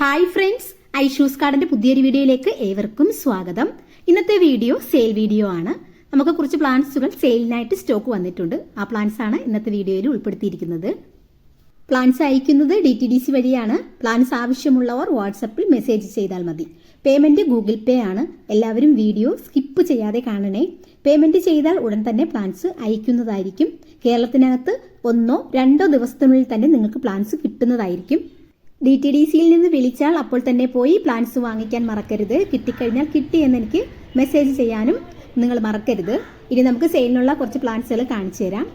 Hi friends Aishu's കാർഡിന്റെ പുതിയൊരു വീഡിയോയിലേക്ക് ഏവർക്കും സ്വാഗതം. ഇന്നത്തെ വീഡിയോ സെയിൽ വീഡിയോ ആണ്. നമുക്ക് കുറച്ച് പ്ലാന്റ്സുകൾ സെയിലിനായിട്ട് സ്റ്റോക്ക് വന്നിട്ടുണ്ട്. ആ പ്ലാന്റ്സ് ആണ് ഇന്നത്തെ വീഡിയോയിൽ ഉൾപ്പെടുത്തിയിരിക്കുന്നത്. പ്ലാന്റ്സ് അയക്കുന്നത് ഡി ടി ഡി സി വഴിയാണ്. പ്ലാന്റ്സ് ആവശ്യമുള്ളവർ വാട്സപ്പിൽ മെസ്സേജ് ചെയ്താൽ മതി. പേയ്മെന്റ് ഗൂഗിൾ പേ ആണ്. എല്ലാവരും വീഡിയോ സ്കിപ്പ് ചെയ്യാതെ കാണണേ. പേയ്മെന്റ് ചെയ്താൽ ഉടൻ തന്നെ പ്ലാന്റ്സ് അയക്കുന്നതായിരിക്കും. കേരളത്തിനകത്ത് ഒന്നോ രണ്ടോ ദിവസത്തിനുള്ളിൽ തന്നെ നിങ്ങൾക്ക് പ്ലാന്റ്സ് കിട്ടുന്നതായിരിക്കും. ഡി ടി ഡി സിയിൽ നിന്ന് വിളിച്ചാൽ അപ്പോൾ തന്നെ പോയി പ്ലാൻസ് വാങ്ങിക്കാൻ മറക്കരുത്. കിട്ടിക്കഴിഞ്ഞാൽ കിട്ടിയെന്ന് എനിക്ക് മെസ്സേജ് ചെയ്യാനും നിങ്ങൾ മറക്കരുത്. ഇനി നമുക്ക് സെയിലിനുള്ള കുറച്ച് പ്ലാൻസുകൾ കാണിച്ചു തരാം.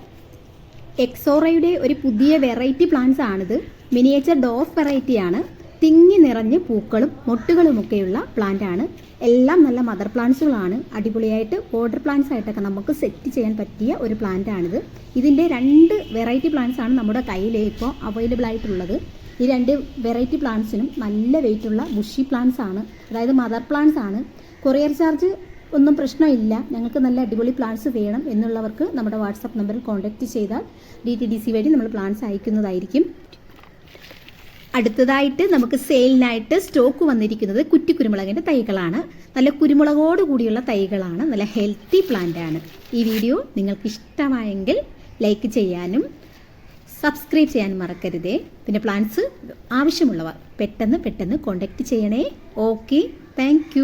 എക്സോറയുടെ ഒരു പുതിയ വെറൈറ്റി പ്ലാന്റ്സ് ആണിത്. മിനിയേച്ചർ ഡോഫ് വെറൈറ്റി ആണ്. തിങ്ങി നിറഞ്ഞ് പൂക്കളും മൊട്ടുകളുമൊക്കെയുള്ള പ്ലാന്റ് ആണ്. എല്ലാം നല്ല മദർ പ്ലാന്റ്സുകളാണ് അടിപൊളിയായിട്ട് ബോർഡർ പ്ലാന്റ്സ് ആയിട്ടൊക്കെ നമുക്ക് സെറ്റ് ചെയ്യാൻ പറ്റിയ ഒരു പ്ലാന്റ് ആണിത്. ഇതിന്റെ രണ്ട് വെറൈറ്റി പ്ലാന്റ്സ് ആണ് നമ്മുടെ കയ്യിൽ ഇപ്പോൾ അവൈലബിൾ ആയിട്ടുള്ളത്. ഈ രണ്ട് വെറൈറ്റി പ്ലാന്റ്സിനും നല്ല വെയിറ്റ് ഉള്ള ബുഷി പ്ലാന്റ്സ് ആണ്. അതായത് മദർ പ്ലാന്റ്സ് ആണ്. കൊറിയർ ചാർജ് ഒന്നും പ്രശ്നമില്ല. ഞങ്ങൾക്ക് നല്ല അടിപൊളി പ്ലാന്റ്സ് വേണം എന്നുള്ളവർക്ക് നമ്മുടെ വാട്സപ്പ് നമ്പറിൽ കോൺടാക്റ്റ് ചെയ്താൽ ഡി ടി ഡി സി വഴി നമ്മൾ പ്ലാന്റ്സ് അയക്കുന്നതായിരിക്കും. അടുത്തതായിട്ട് നമുക്ക് സെയിലിനായിട്ട് സ്റ്റോക്ക് വന്നിരിക്കുന്നത് കുറ്റി കുരുമുളകിന്റെ തൈകളാണ്. നല്ല കുരുമുളകോട് കൂടിയുള്ള തൈകളാണ്. നല്ല ഹെൽത്തി പ്ലാന്റ് ആണ്. ഈ വീഡിയോ നിങ്ങൾക്ക് ഇഷ്ടമായെങ്കിൽ ലൈക്ക് ചെയ്യാനും സബ്സ്ക്രൈബ് ചെയ്യാൻ മറക്കരുതേ. പിന്നെ പ്ലാൻസ് ആവശ്യമുള്ളവർ പെട്ടെന്ന് പെട്ടെന്ന് കോൺടാക്റ്റ് ചെയ്യണേ. Okay thank